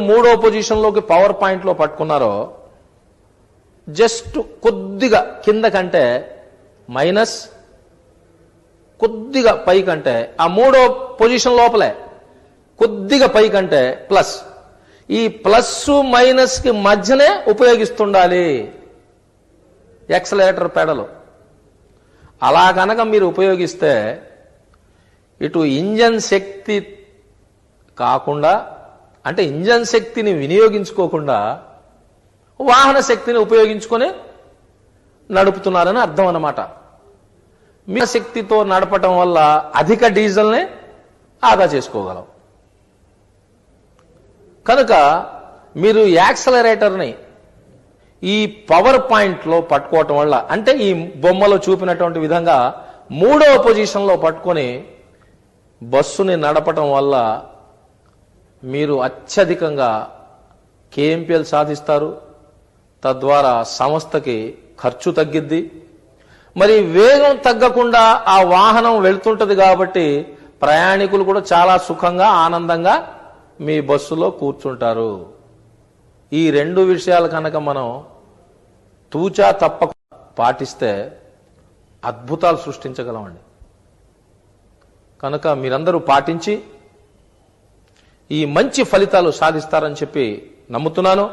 మూడో పొజిషన్లోకి పవర్ పాయింట్లో పట్టుకున్నారో జస్ట్ కొద్దిగా కింద కంటే మైనస్ కొద్దిగా పై కంటే ఆ మూడో పొజిషన్ లోపలే కొద్దిగా పై కంటే ప్లస్ ఈ ప్లస్ మైనస్కి మధ్యనే ఉపయోగిస్తుండాలి ఎక్సలేటర్ పెడలు అలా కనుక మీరు ఉపయోగిస్తే ఇటు ఇంజన్ శక్తి కాకుండా అంటే ఇంజన్ శక్తిని వినియోగించుకోకుండా వాహన శక్తిని ఉపయోగించుకొని నడుపుతున్నారని అర్థం అన్నమాట. మీ శక్తితో నడపటం వల్ల అధిక డీజిల్ని ఆదా చేసుకోగలం. కనుక మీరు యాక్సలరేటర్ని ఈ పవర్ పాయింట్లో పట్టుకోవటం వల్ల అంటే ఈ బొమ్మలో చూపినటువంటి విధంగా మూడవ పొజిషన్లో పట్టుకొని బస్సుని నడపటం వల్ల మీరు అత్యధికంగా కేఎంపీఎల్ సాధిస్తారు తద్వారా సంస్థకి ఖర్చు తగ్గిద్ది. మరి వేగం తగ్గకుండా ఆ వాహనం వెళ్తుంటది కాబట్టి ప్రయాణికులు కూడా చాలా సుఖంగా ఆనందంగా మీ బస్సులో కూర్చుంటారు. ఈ రెండు విషయాలు కనుక మనం తూచా తప్పక పాటిస్తే అద్భుతాలు సృష్టించగలమండి. కనుక మీరందరూ పాటించి ఈ మంచి ఫలితాలు సాధిస్తారని చెప్పి నమ్ముతున్నాను.